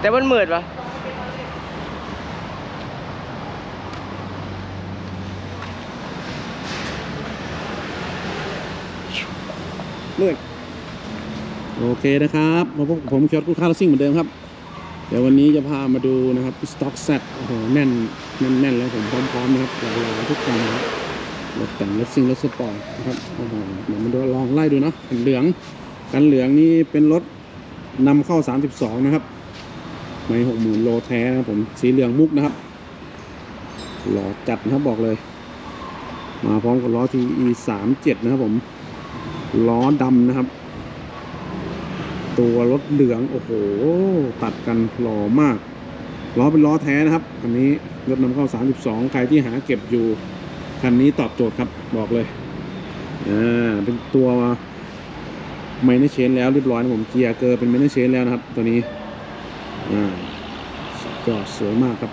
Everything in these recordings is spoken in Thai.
แต่มันมืดปะมืดโอเคนะครับมาพบกับผมเคียร์กูคาร์ซิ่งเหมือนเดิมครับ เดี๋ยววันนี้จะพามาดูนะครับสต็อกแซดโอ้โหแน่นแน่นแน่นแล้วผมพร้อมๆนะครับหลายๆทุกคันนะครับรถแต่งรถซิ่งรถสปอร์ตนะครับโอ้โหเดี๋ยวมาดูลองไล่ดูเนาะกันเหลืองกันเหลืองนี่เป็นรถนำเข้า 32 นะครับ ไม่หกหมื่นโลแท้นะครับผมสีเหลืองมุกนะครับ หล่อจัดนะครับบอกเลย มาพร้อมกับล้อ TE 37นะครับผมล้อดำนะครับ ตัวรถเหลืองโอ้โห ตัดกันหล่อมากล้อเป็นล้อแท้นะครับอันนี้รถนำเข้า 32 ใครที่หาเก็บอยู่ คันนี้ตอบโจทย์ครับบอกเลยอ่าเป็นตัวไมเนเชนแล้วเรียบร้อยนะผมเกียร์เกอร์เป็นไมเนเชนแล้วนะครับ ตัวนี้ ก็สวยมากครับ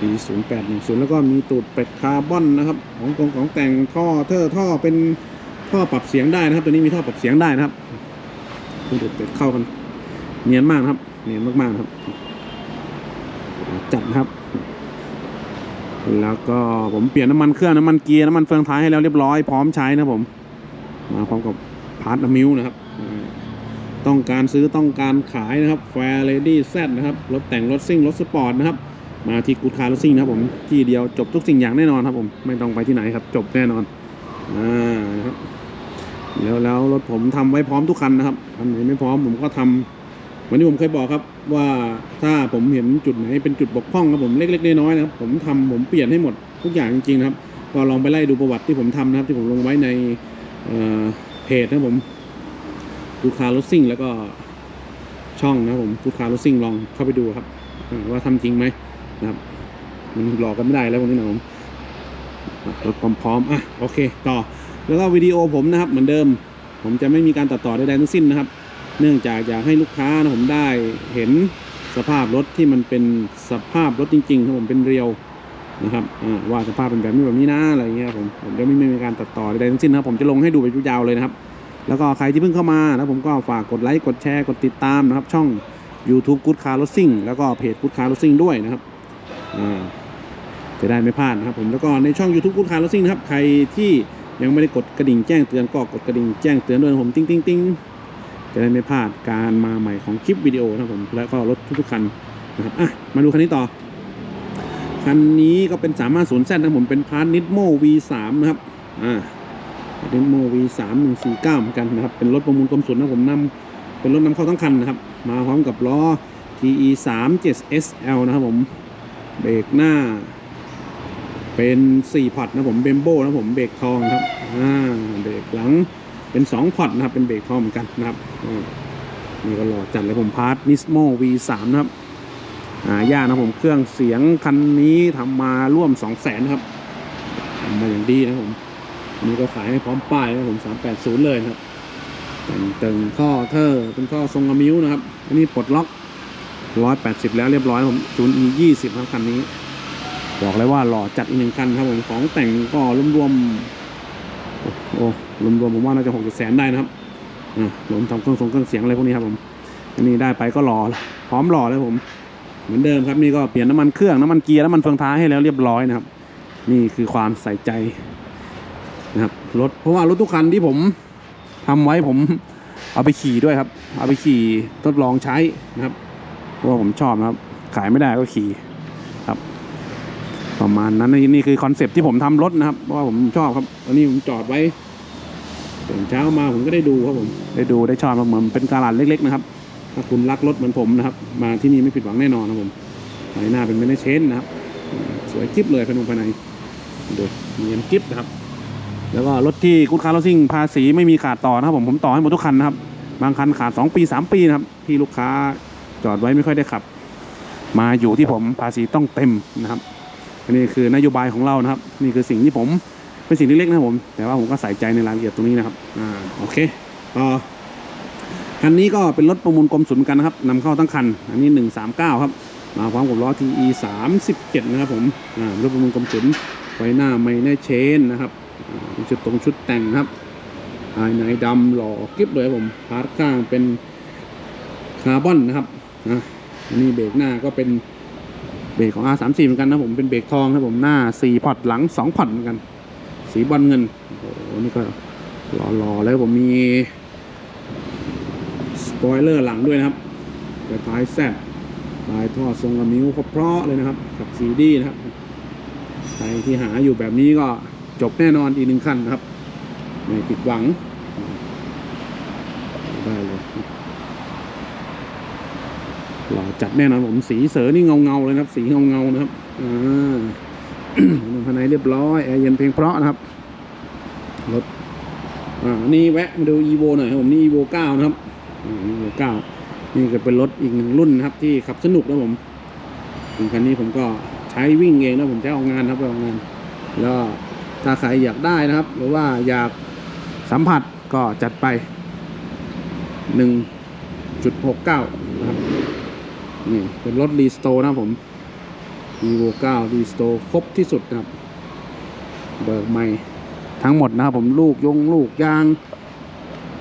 ปี 0810 แล้วก็มีตูดเป็ดคาร์บอนนะครับ ของกงของแต่งท่อเทอร์ท่อเป็นท่อปรับเสียงได้นะครับ ตัวนี้มีท่อปรับเสียงได้นะครับตูดเป็ดเข้ากันเนียนมากนะครับเนียนมากๆนะครับ จัดครับ แล้วก็ผมเปลี่ยนน้ำมันเครื่องน้ำมันเกียร์น้ำมันเฟืองท้ายให้แล้วเรียบร้อยพร้อมใช้นะผมมาพร้อมกับพาร์ทมิวนะครับ ต้องการซื้อต้องการขายนะครับแฟร์เลดี้แซนะครับรถแต่งรถซิ่งรถสปอร์ตนะครับมาที่กูดคาร์รถซิ่งนะครับผมที่เดียวจบทุกสิ่งอย่างแน่นอนครับผมไม่ต้องไปที่ไหนครับจบแน่นอนอ่านะครับแล้วแล้วรถผมทำไว้พร้อมทุกคันนะครับคันไหนไม่พร้อมผมก็ทำวันนี้ผมเคยบอกครับว่าถ้าผมเห็นจุดไหนเป็นจุดบกพร่องครับผมเล็กๆน้อยๆนะครับผมทำผมเปลี่ยนให้หมดทุกอย่างจริงๆนะครับก็ลองไปไล่ดูประวัติที่ผมทำนะครับที่ผมลงไว้ในเเพจนะครับผม กูคาร์รถซิ่งแล้วก็ช่องนะผมกูคาร์รถซิ่งลองเข้าไปดูครับอ่าว่าทำจริงไหมนะครับมันหลอกกันไม่ได้แล้ววันนี้นะผมรถพร้อมๆอะโอเค ต่อแล้วก็วิดีโอผมนะครับเหมือนเดิม ผมจะไม่มีการตัดต่อใดๆทั้งสิ้นนะครับ เนื่องจากอยากให้ลูกค้านะผมได้เห็นสภาพรถที่มันเป็นสภาพรถจริงๆครับผมเป็นเรียวนะครับว่าสภาพเป็นแบบนี้แบบนี้นะอะไรเงี้ยผมผมจะไม่ไม่มีการตัดต่อใดๆทั้งสิ้นนะครับผมจะลงให้ดูไปยาวๆเลยนะครับ แล้วก็ใครที่เพิ่งเข้ามานะผมก็ฝากกดไลค์กดแชร์กดติดตามนะครับ ช่อง YouTube Good Car Racing แล้วก็เพจ Good Car Racing ด้วยนะครับอ่าจะได้ไม่พลาดนะครับผมแล้วก็ในช่อง YouTube กูดคาร์ลซิ่งนะครับใครที่ยังไม่ได้กดกระดิ่งแจ้งเตือนก็กดกระดิ่งแจ้งเตือนด้วยนะผมติ้งติ้งติ้งจะได้ไม่พลาดการมาใหม่ของคลิปวิดีโอนะครับผมแล้วก็รถทุกๆคันนะครับอะมาดูคันนี้ต่อ คันนี้ก็เป็น3 5 0 Z นะครับผมเป็นพาร์ทนิดโม V3 นะครับอ่า นิดโม V3 149เหมือนกันนะครับ เป็นรถประมูลกรมสุนนะผมนำเป็นรถนำเข้าทั้งคันนะครับ มาพร้อมกับล้อ TE 3 7 SL นะครับผม เบรกหน้า เป็น4พอร์ตนะผมเบมโบนะผมเบรกทองครับอ่าเบรกหลังเป็น2พอร์ตนะครับ เป็นเบรกทองเหมือนกันนะครับนี่ก็หล่อจัดเลยผมพาร์ทนิสโม V3 นะครับอ่าย่านะผมเครื่องเสียงคันนี้ทำมาร่วม2 0 0แสนนะครับทำมาอย่างดีนะผม อันนี้ก็ขายให้พร้อมป้ายนะผม380เลยนะครับแต่งเติงท่อเทอร์เป็นท่อทรงอะมิวนะครับ อันนี้ปลดล็อกร้อยแปดสิบแล้วเรียบร้อยผมจูน e ยี่สิบครับคันนี้ บอกเลยว่าหล่อจัดอีกหนึ่งคันครับผมของแต่งก็รวมๆโอ้รวมๆผมว่าน่าจะหกจ็ดแสนได้นะครับอ่ารวมทำเครื่องทรงเครื่องเสียงอะไรพวกนี้ครับผม อันนี้ได้ไปก็หล่อพร้อมหล่อเลยผม เหมือนเดิมครับนี่ก็เปลี่ยนน้ำมันเครื่องน้ำมันเกียร์น้ำมันเฟืองท้ายให้แล้วเรียบร้อยนะครับ นี่คือความใส่ใจ นะครับรถเพราะว่ารถทุกคันที่ผมทำไว้ผมเอาไปขี่ด้วยครับ เอาไปขี่ทดลองใช้นะครับเพราะว่าผมชอบนะครับ ขายไม่ได้ก็ขี่ครับ ประมาณนั้นนี่คือคอนเซปต์ที่ผมทำรถนะครับเพราะว่าผมชอบครับอันนี้ผมจอดไว้ตื่นเช้ามาผมก็ได้ดูครับผมได้ดูได้ชอบเหมือนเป็นการาดเล็ก ๆ นะครับ ถ้าคุณรักรถเหมือนผมนะครับ มาที่นี่ไม่ผิดหวังแน่นอนนะครับผมภายหน้าเป็นไม่ได้เชนนะครับ สวยกิ๊บเลยภายในภายในดูเนียนกิ๊บนะครับ แล้วก็รถที่กูดคาร์ลซิ่งภาษีไม่มีขาดต่อนะครับผมผมต่อให้หมดทุกคันนะครับ บางคันขาด 2 ปี 3 ปีนะครับ ที่ลูกค้าจอดไว้ไม่ค่อยได้ขับ มาอยู่ที่ผมภาษีต้องเต็มนะครับอันนี้คือนโยบายของเรานะครับ นี่คือสิ่งที่ผมเป็นสิ่งเล็กๆนะครับผม แต่ว่าผมก็ใส่ใจในรายละเอียดตรงนี้นะครับอ่าโอเคต่อคันนี้ก็เป็นรถประมูลกรมศุลเหมือนกันนะครับนำเข้าทั้งคัน อันนี้ 139 ครับ มาพร้อมกับล้อ TE 37 นะครับผมอ่ารถประมูลกรมศุลไฟหน้าไม่ได้เชนนะครับ ชุดตรงชุดแต่งนะครับ ภายในดำหล่อกิ๊บเลยผมพาร์ทข้างเป็นคาร์บอนนะครับนะอันนี้เบรกหน้าก็เป็นเบรกของ R34 เหมือนกันนะผมเป็นเบรกทองครับผมหน้า4พอร์ตหลัง2พอร์ตเหมือนกัน สีบอลเงินโอ้โหนี่ก็หล่อๆแล้วผมมีสปอยเลอร์หลังด้วยนะครับกระท้ายแซดลายท่อทรงกระมิ้วเพราะๆเลยนะครับ กับซีดีนะครับใครที่หาอยู่แบบนี้ก็ จบแน่นอนอีกหนึ่งขั้นครับ ไม่ผิดหวัง ได้เลยหล่อจัดแน่นอนผมสีเสือนี่เงาเงาเลยนะครับ สีเงาเงานะครับอ่าภายในเรียบร้อยแอร์เย็นเพลงเพราะนะครับรถอ่านี่แวะมาดู evo หน่อยครับผมนี่ evo 9นะครับอ่า evo 9นี่ก็เป็นรถอีกหนึ่งรุ่นนะครับ ที่ขับสนุกนะผมถึงคันนี้ผมก็ใช้วิ่งเองนะผมใช้ออกงานครับไปออกงานแล้ว ถ้าใครอยากได้นะครับ หรือว่าอยากสัมผัสก็จัดไปหนึ่งจุดหกเก้านะครับ นี่เป็นรถรีสโตร์นะผม evo 9รีสโตร์ครบที่สุดนะครับ เบิกใหม่ทั้งหมดนะครับผมลูกยงลูกยาง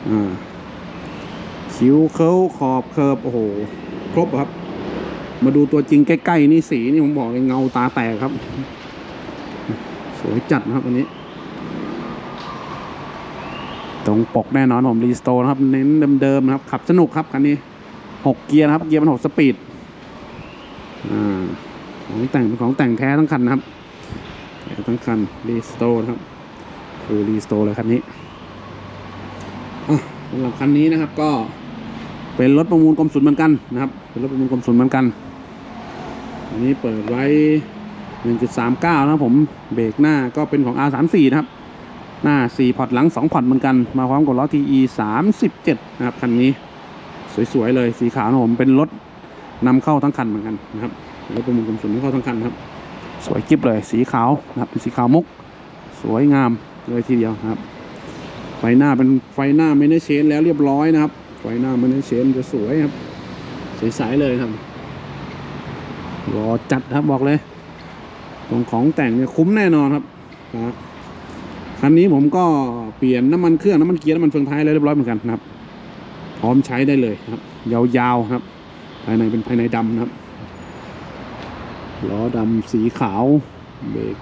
อ่าคิ้วเคิ้วขอบเคิร์บโอ้โห ครบครับ มาดูตัวจริงใกล้ ๆ นี่สีนี่ผมบอกเลยเงาตาแตกครับ สวยจัดนะครับอันนี้ ตรงปกแน่นอนผมรีสโตร์นะครับ เน้นเดิมๆนะครับ ขับสนุกครับคันนี้หกเกียร์นะครับ เกียร์มันหกสปีดอ่าของแต่งเป็นของแต่งแท้ทั้งคันนะครับแท้ทั้งคันรีสโตร์นะครับฟูรีสโตร์เลยคันนี้สำหรับคันนี้นะครับก็เป็นรถประมูลกรมศุลเหมือนกันนะครับ เป็นรถประมูลกรมศุลเหมือนกัน อันนี้เปิดไว้ 1.39 นะครับผมเบรกหน้าก็เป็นของ R34 นะครับ หน้า 4 พอร์ตหลัง 2 พอร์ตเหมือนกัน มาพร้อมกับล้อ TE 37 นะครับ คันนี้สวย ๆ เลยสีขาวนะผมเป็นรถนำเข้าทั้งคันเหมือนกันนะครับรถประมูลกรมศุลนำเข้าทั้งคันครับ สวยกิ๊บเลยสีขาวนะครับเป็นสีขาวมุก สวยงามเลยทีเดียวครับ ไฟหน้าเป็นไฟหน้าไม่ได้เชนแล้วเรียบร้อยนะครับ ไฟหน้าไม่ได้เชนจะสวยครับใสๆเลยครับรอจัดครับบอกเลย ตรงของแต่งเนี่ยคุ้มแน่นอนครับครับคันนี้ผมก็เปลี่ยนน้ำมันเครื่องน้ำมันเกียร์น้ำมันเฟืองท้ายอะไรเรียบร้อยเหมือนกันนะครับ พร้อมใช้ได้เลยครับ ยาวๆครับ ภายในเป็นภายในดำนะครับล้อดำสีขาวเบรก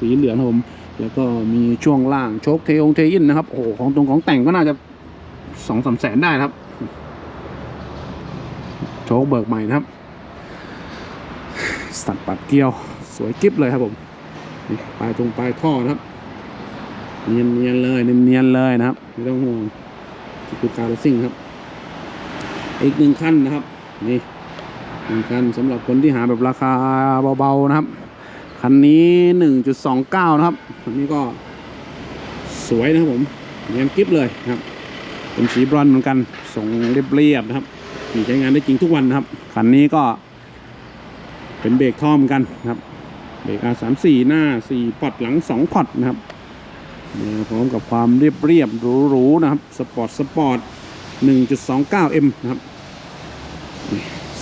สีเหลืองครับผมแล้วก็มีช่วงล่างโชคเทองเทอินนะครับโอ้ของตรงของแต่งก็น่าจะสองสามแสนได้นะครับ โชคเบิกใหม่นะครับสัตว์ปัดเกลียว สวยกิ๊บเลยครับผมนี่ปลายตรงปลายท่อนะครับ เนียนเนียนเลยเนียนเนียนเลยนะครับไม่ต้องห่วงคือการซิ่งครับ อีกหนึ่งขั้นนะครับ นี่หนึ่งขั้นสำหรับคนที่หาแบบราคาเบาๆนะครับคันนี้หนึ่งจุดสองเก้านะครับคันนี้ก็สวยนะครับผมเนียนกริฟเลยนะครับเป็นสีบรอนเหมือนกันส่งเรียบๆนะครับมีใช้งานได้จริงทุกวันนะครับคันนี้ก็เป็นเบรกท่อเหมอนกันครับ เบรก R34 หน้า 4พอร์ตหลัง 2พอร์ตนะครับมาพร้อมกับความเรียบเรียบหรูๆนะครับ สปอร์ตสปอร์ต 1.29M นะครับ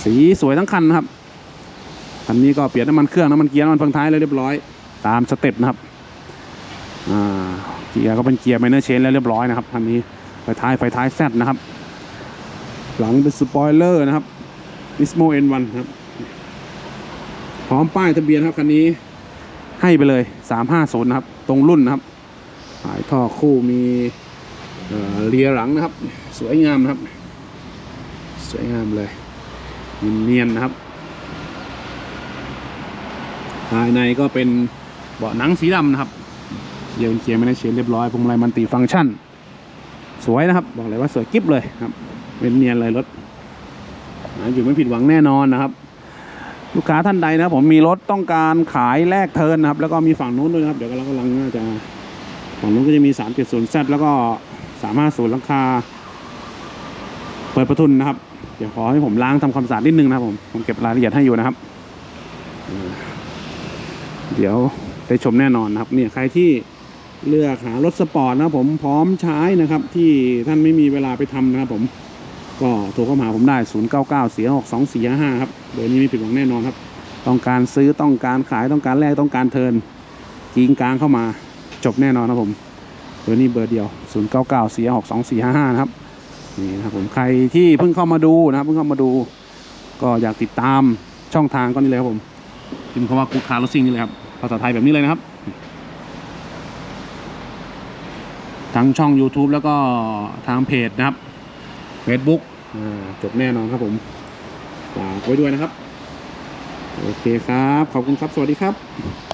สีสวยทั้งคันนะครับคันนี้ก็เปลี่ยนน้ำมันเครื่องน้ำมันเกียร์น้ำมันเฟืองท้ายแล้วเรียบร้อย ตามสเต็ปนะครับอ่าเกียร์ก็เป็นเกียร์ไมเนอร์เชนแล้วเรียบร้อยนะครับคันนี้ไฟท้ายไฟท้ายแซดนะครับ หลังเป็นสปอยเลอร์นะครับ Nismo N1 ครับ พร้อมป้ายทะเบียนครับคันนี้ ให้ไปเลย350นะครับ ตรงรุ่นนะครับหายท่อคู่มีเลียหลังนะครับ สวยงามนะครับ สวยงามเลยเนียนนะครับ ภายในก็เป็นเบาะหนังสีดำนะครับเยียนเกียร์ไม่ได้เชนเรียบร้อยพวงมาลัยมันติฟังก์ชัน สวยนะครับ บอกเลยว่าสวยกิ๊บเลยครับ เป็นเนียนเลยรถอยู่ไม่ผิดหวังแน่นอนนะครับ ลูกค้าท่านใดนะผมมีรถต้องการขายแลกเทินนะครับ แล้วก็มีฝั่งนู้นด้วยนะครับ เดี๋ยวเรากำลังน่าจะฝั่งนู้นก็จะมี370 Z แล้วก็ 350ราคา เปิดประทุนนะครับ เดี๋ยวขอให้ผมล้างทำความสะอาดนิดนึงนะครับผมผมเก็บรายละเอียดให้อยู่นะครับ เดี๋ยวได้ชมแน่นอนนะครับ เนี่ยใครที่เลือกหารถสปอร์ตนะผมพร้อมใช้นะครับ ที่ท่านไม่มีเวลาไปทำนะครับผม ก็โทรเข้ามาหาผมได้ 0 9 9 4 6 2 4 5 5 ครับเบอร์นี้ไม่ผิดหวังแน่นอนครับ ต้องการซื้อต้องการขายต้องการแลกต้องการเทิร์นกิงกลางเข้ามาจบแน่นอนครับผมเบอร์นี้เบอร์เดียว 0 9 9 4 6 2 4 5 5 นะครับนี่นะครับผมใครที่เพิ่งเข้ามาดูนะครับเพิ่งเข้ามาดู ก็อยากติดตามช่องทางก็นี่เลยครับผมพิมพ์คำว่ากูคาร์ลซิ่งนี่เลยครับภาษาไทยแบบนี้เลยนะครับ ทั้งช่อง YouTube แล้วก็ทางเพจนะครับ เฟซบุ๊กจบแน่นอนครับผมฝากไว้ด้วยนะครับ โอเคครับ ขอบคุณครับ สวัสดีครับ